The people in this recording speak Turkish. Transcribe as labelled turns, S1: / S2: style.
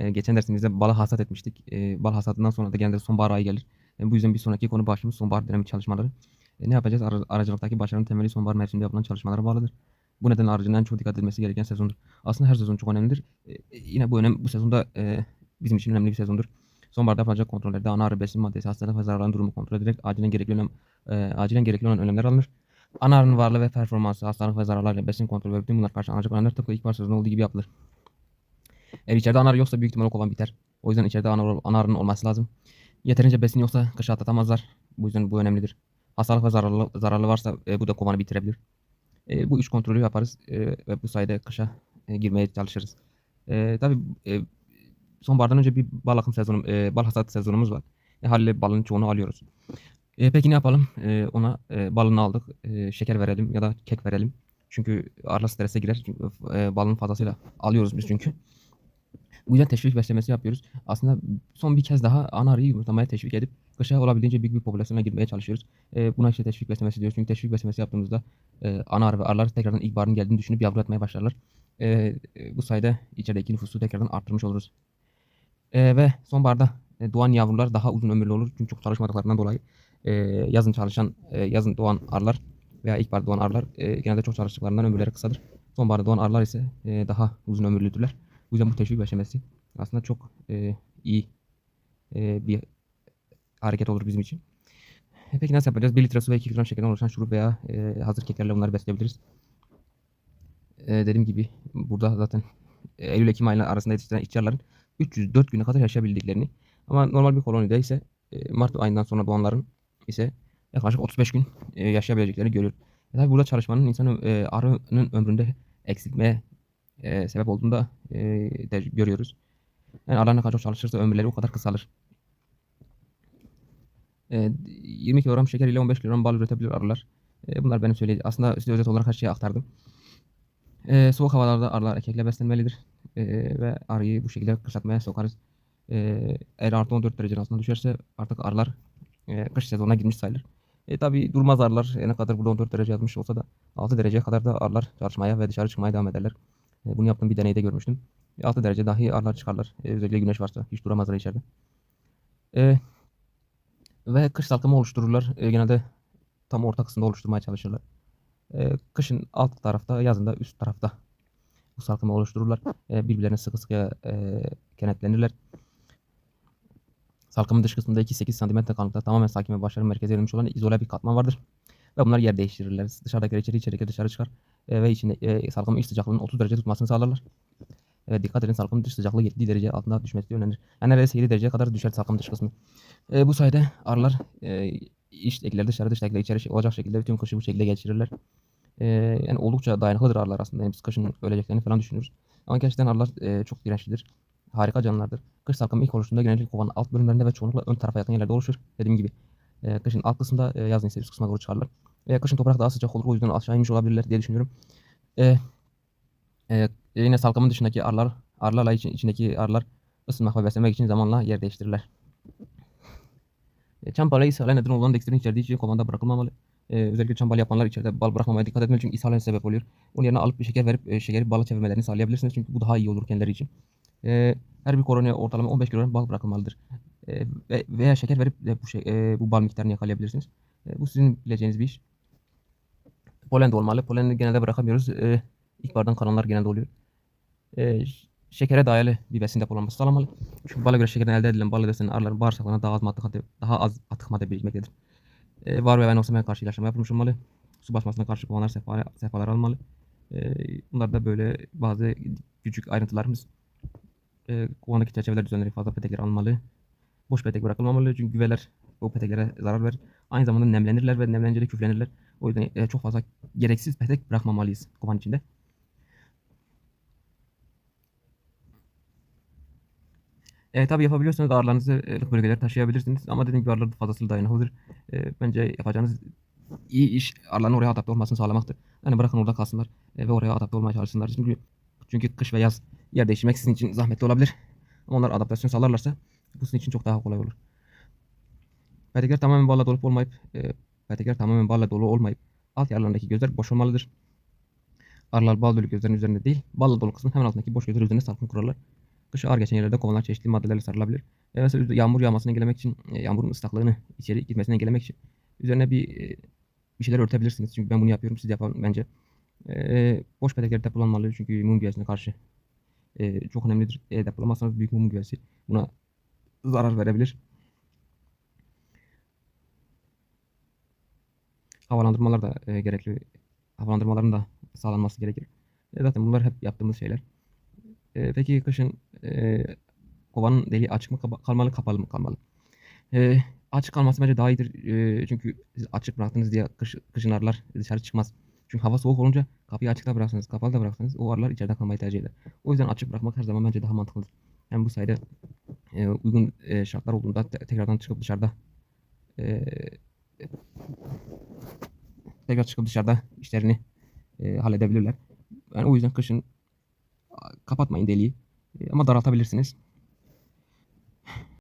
S1: E, geçen dersimizde balı hasat etmiştik. E, bal hasatından sonra da genelde sonbahar ayı gelir. E, bu yüzden bir sonraki konu başlığımız sonbahar dönemi çalışmaları. E, ne yapacağız? Ara- aracılıktaki başarının temeli sonbahar mevsiminde yapılan çalışmalara bağlıdır. Bu nedenle aracının en çok dikkat edilmesi gereken sezondur. Aslında her sezon çok önemlidir. E, yine bu önem bu sezonda e, bizim için önemli bir sezondur. Sonbaharda yapılacak kontrollerde ana arı besin maddesi, hastalık ve zararların durumu kontrol edilerek acilen gerekli önem, e, acilen gerekli olan önlemler alınır. Ana arının varlığı ve performansı, hastalık ve zararlarla besin kontrolü ve bütün bunlar karşılanacak önlemler tıpkı ilk sezonda olduğu gibi yapılır. Eğer içeride ana arı yoksa büyük ihtimalle kovan biter. O yüzden içeride ana, ana arının olması lazım. Yeterince besin yoksa kışı atlatamazlar. Bu yüzden bu önemlidir. Hastalık ve zararlı, zararlı varsa e, bu da kovanı bitirebilir. E, bu üç kontrolü yaparız e, ve bu sayede kışa e, girmeye çalışırız. E, tabii e, sonbahardan önce bir bal akım sezonu, e, bal hasat sezonumuz var. E, haliyle balın çoğunu alıyoruz. E, peki ne yapalım? E, ona e, balını aldık. E, şeker verelim ya da kek verelim. Çünkü arla strese girer. Çünkü, e, balın fazlasıyla alıyoruz biz çünkü. Bu yüzden teşvik beslemesi yapıyoruz. Aslında son bir kez daha ana arıyı yumurtlamaya teşvik edip kışa olabildiğince büyük bir popülasyona girmeye çalışıyoruz. E, buna işte teşvik beslemesi diyoruz. Çünkü teşvik beslemesi yaptığımızda e, ana arı ve arılar tekrardan ilkbaharın geldiğini düşünüp yavru atmaya başlarlar. E, bu sayede içerideki nüfusu tekrardan arttırmış oluruz. E, ve sonbaharda e, doğan yavrular daha uzun ömürlü olur. Çünkü çok çalışmadıklarından dolayı e, yazın çalışan, e, yazın doğan arılar veya ilkbahar doğan arılar e, genelde çok çalıştıklarından ömürleri kısadır. Sonbaharda doğan arılar ise e, daha uzun ömürlüdürler. Bu yüzden bu teşvik beslemesi aslında çok e, iyi e, bir hareket olur bizim için. E, peki nasıl yapacağız? 1 litre su ve 2 gram şekerden oluşan şurup veya e, hazır keklerle bunları besleyebiliriz. E, dediğim gibi burada zaten Eylül-Ekim ayları arasında yetiştiren ihtiyarların 304 güne kadar yaşayabildiklerini ama normal bir kolonide ise e, Mart ayından sonra doğanların ise yaklaşık 35 gün e, yaşayabileceklerini görüyoruz. E, tabii burada çalışmanın insanın e, arının ömründe eksiltmeye e, sebep olduğunu da e, de görüyoruz. Yani arılar ne kadar çok çalışırsa ömürleri o kadar kısalır. E, 20 kilogram şeker ile 15 kilogram bal üretebilir arılar. E, bunlar benim söyleyeceğim. Aslında size özet olarak her şeyi aktardım. E, soğuk havalarda arılar erkekle beslenmelidir. E, ve arıyı bu şekilde kışlatmaya sokarız. E, eğer artı 14 derecenin altına düşerse artık arılar e, kış sezonuna girmiş sayılır. E, tabi durmaz arılar. E, ne kadar burada 14 derece yazmış olsa da 6 dereceye kadar da arılar çalışmaya ve dışarı çıkmaya devam ederler. E, bunu yaptığım bir deneyde görmüştüm. E, 6 derece dahi arılar çıkarlar. E, özellikle güneş varsa hiç duramazlar içeride. E, ve kış salkımı oluştururlar. E, genelde tam orta kısımda oluşturmaya çalışırlar. E, kışın alt tarafta, yazın da üst tarafta bu salkımı oluştururlar. E, birbirlerine sıkı sıkı e, kenetlenirler. Salkımın dış kısmında 2-8 cm kalınlıkta tamamen sakin ve başarı merkeze verilmiş olan izole bir katman vardır. Ve bunlar yer değiştirirler. Dışarıdakiler içeri, içeridekiler dışarı çıkar. E, ve içinde e, salkımın iç sıcaklığının 30 derece tutmasını sağlarlar. Evet dikkat edin salkımın dış sıcaklığı 7 derece altında düşmesi önlenir. Yani neredeyse 7 dereceye kadar düşer salkımın dış kısmı. E, bu sayede arılar e, iç ekler dışarı dıştakiler içeri olacak şekilde bütün kışı bu şekilde geçirirler. E, yani oldukça dayanıklıdır arılar aslında. Yani biz kışın öleceklerini falan düşünürüz. Ama gerçekten arılar e, çok dirençlidir. Harika canlılardır. Kış salkımı ilk oluştuğunda genellikle kovanın alt bölümlerinde ve çoğunlukla ön tarafa yakın yerlerde oluşur. Dediğim gibi e, kışın alt kısmında e, yazın ise üst kısma doğru çıkarlar. E, kışın toprak daha sıcak olur o yüzden aşağı inmiş olabilirler diye düşünüyorum. E, e, yine salkımın dışındaki arılar, arılarla için, içindeki arılar ısınmak ve beslemek için zamanla yer değiştirirler. E, çam balı ishale neden olan dekstirin içerdiği için kovanda bırakılmamalı. E, özellikle çam balı yapanlar içeride bal bırakmamaya dikkat etmeli çünkü ishale sebep oluyor. Onun yerine alıp bir şeker verip e, şekeri bala çevirmelerini sağlayabilirsiniz çünkü bu daha iyi olur kendileri için. E, her bir koloniye ortalama 15 kilogram bal bırakılmalıdır. E, ve, veya şeker verip de bu, şey, e, bu bal miktarını yakalayabilirsiniz. E, bu sizin bileceğiniz bir iş. Polen de olmalı. Poleni genelde bırakamıyoruz. E, ilkbahardan kalanlar genelde oluyor. E, şekere dayalı bir besin depolanması sağlamalı. Çünkü bala göre şekerden elde edilen bal besinleri arıların bağırsaklarına daha az atık, daha az atık madde birikmektedir. E, var ve venoksamaya karşı ilaçlama yapılmış olmalı. Su basmasına karşı kovanlar sehpalar, sehpalar almalı. E, bunlar da böyle bazı küçük ayrıntılarımız. E, kovandaki çerçeveler düzenleri fazla petekler alınmalı. Boş petek bırakılmamalı çünkü güveler o peteklere zarar verir. Aynı zamanda nemlenirler ve nemlenince de küflenirler. O yüzden e, çok fazla gereksiz petek bırakmamalıyız kovan içinde. E, tabii yapabiliyorsanız ağırlarınızı ılık bölgelere taşıyabilirsiniz. Ama dediğim gibi ağırlar fazlasıyla dayanıklıdır. E, bence yapacağınız iyi iş ağırların oraya adapte olmasını sağlamaktır. Yani bırakın orada kalsınlar e, ve oraya adapte olmaya çalışsınlar. Çünkü çünkü kış ve yaz yer değiştirmek sizin için zahmetli olabilir. Ama onlar adaptasyon sağlarlarsa bu sizin için çok daha kolay olur. Petekler tamamen balla dolup olmayıp e, petekler tamamen balla dolu olmayıp alt yerlerindeki gözler boş olmalıdır. Arılar bal dolu gözlerin üzerinde değil, balla dolu kısmın hemen altındaki boş gözler üzerinde salkım kurarlar. Kışı ağır geçen yerlerde kovanlar çeşitli maddelerle sarılabilir. E, mesela yağmur yağmasını engellemek için, e, yağmurun ıslaklığını içeri gitmesini engellemek için üzerine bir e, bir şeyler örtebilirsiniz. Çünkü ben bunu yapıyorum, siz de yapın bence. E, boş petekler depolanmalı çünkü mum güvesine karşı e, çok önemlidir. E, depolamazsanız büyük mum güvesi buna zarar verebilir. Havalandırmalar da e, gerekli. Havalandırmaların da sağlanması gerekir. E, zaten bunlar hep yaptığımız şeyler. E, peki kışın e, kovanın deliği açık mı kapa- kalmalı, kapalı mı kalmalı? E, açık kalması bence daha iyidir. E, çünkü siz açık bıraktınız diye kış, kışın arılar dışarı çıkmaz. Çünkü hava soğuk olunca kapıyı açıkta bıraksanız, kapalı da bıraksanız o arılar içeride kalmayı tercih eder. O yüzden açık bırakmak her zaman bence daha mantıklıdır. Hem bu sayede e, uygun e, şartlar olduğunda te- tekrardan çıkıp dışarıda e, tekrar çıkıp dışarıda işlerini e, halledebilirler. Yani o yüzden kışın kapatmayın deliği. E, ama daraltabilirsiniz.